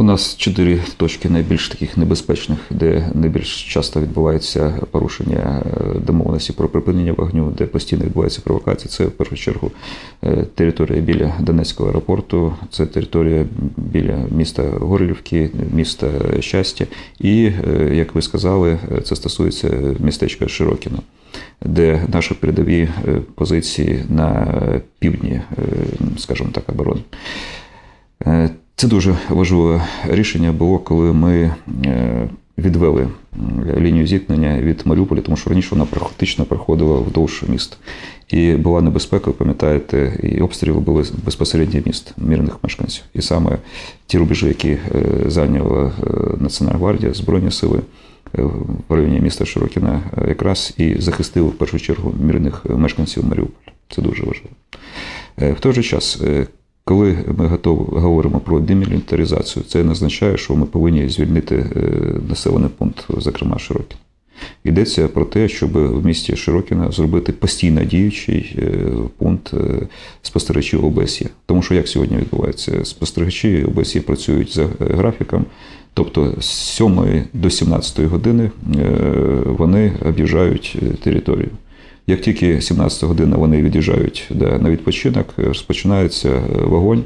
У нас чотири точки найбільш таких небезпечних, де найбільш часто відбувається порушення е, домовленості про припинення вогню, де постійно відбувається провокація. Це в першу чергу е, територія біля Донецького аеропорту, це територія біля міста Горлівки, міста Щастя. І, е, як ви сказали, це стосується містечка Широкіно, де наші передові позиції на півдні, скажімо так, оборони. Е, Це дуже важливе рішення було, коли ми е, відвели лінію зіткнення від Маріуполя, тому що раніше вона практично проходила вдовж міста. І була небезпека, пам'ятаєте, і обстріли були безпосередньо міст мирних мешканців. І саме ті рубежі, які е, зайняла е, Національна гвардія, Збройні сили е, в районі міста Широкіна, е, якраз і захистили в першу чергу мирних мешканців Маріуполя. Це дуже важливо. Е, В той же час, е, коли ми готові говоримо про демілітаризацію, це не означає, що ми повинні звільнити е, населений пункт, зокрема Широкін. Йдеться про те, щоб в місті Широкіна зробити постійно діючий е, пункт е, спостерігачів ОБСЄ. Тому що як сьогодні відбувається? Спостерігачі ОБСЄ працюють за графіком, тобто з 7 до 17 години вони об'їжджають територію. Як тільки 17 година вони від'їжджають да, на відпочинок, е, розпочинається е, вогонь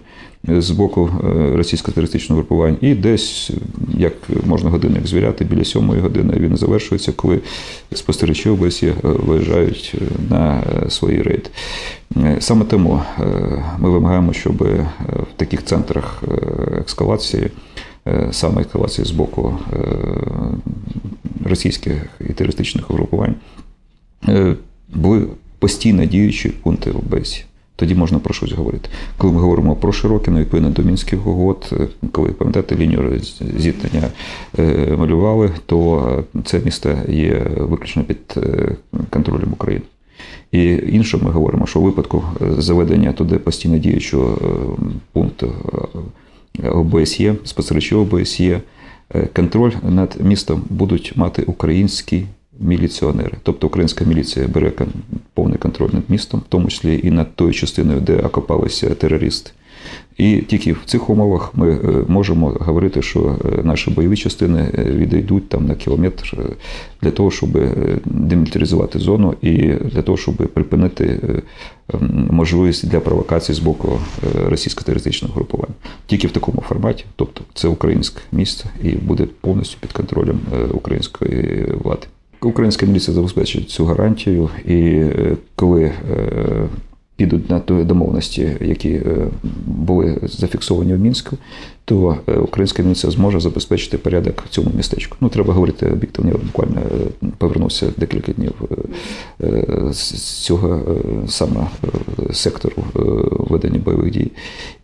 е, з боку е, російсько-терористичного групування, і десь, як можна годинник звіряти, біля 7 години він завершується, коли спостерігачі ОБСЄ виїжджають на свої рейди. Е, Саме тому ми вимагаємо, щоб в таких центрах ескалації, саме ескалації з боку російських і терористичних угрупувань, були постійно діючі пункти ОБС. Тоді можна про щось говорити. Коли ми говоримо про Широкіно, відповідно до мінських угод, коли пам'ятаєте, лінію зіткнення е, малювали, то е, це місто є виключно під е, контролем України. І інше ми говоримо, що у випадку заведення туди постійно діючого пункту ОБСЄ, спостерігачів ОБСЄ, контроль над містом будуть мати українські міліціонери. Тобто українська міліція бере повний контроль над містом, в тому числі і над тою частиною, де окопалися терористи. І тільки в цих умовах ми е, можемо говорити, що е, наші бойові частини е, відійдуть там на кілометр для того, щоб демілітаризувати зону і для того, щоб припинити можливість для провокацій з боку російсько-терористичного групування. Тільки в такому форматі, тобто це українське місце і буде повністю під контролем української влади. Українська міліція забезпечить цю гарантію, і е, коли е, підуть на ті домовленості, які е, були зафіксовані в Мінську, то українська міліція зможе забезпечити порядок цьому містечку. Ну, треба говорити об'єктивно. Я буквально повернувся декілька днів з цього саме сектору ведення бойових дій.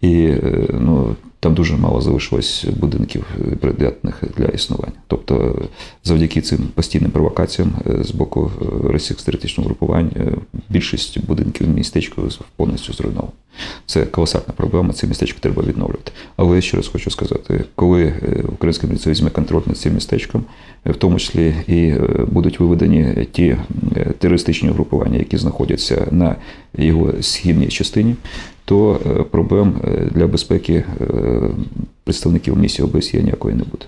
І ну, там дуже мало залишилось будинків е, придатних для існування. Тобто, е, завдяки цим постійним провокаціям е, з боку е, російсько-терористичного групувань більшість будинків містечку повністю зруйновано. Це колосальна проблема, це містечко треба відновлювати. Але ще раз хочу сказати, коли українська міліція візьме контроль над цим містечком, в тому числі і будуть виведені ті терористичні групування, які знаходяться на його східній частині, то е, проблем е, для безпеки е, представників місії ОБСЄ ніякої не буде.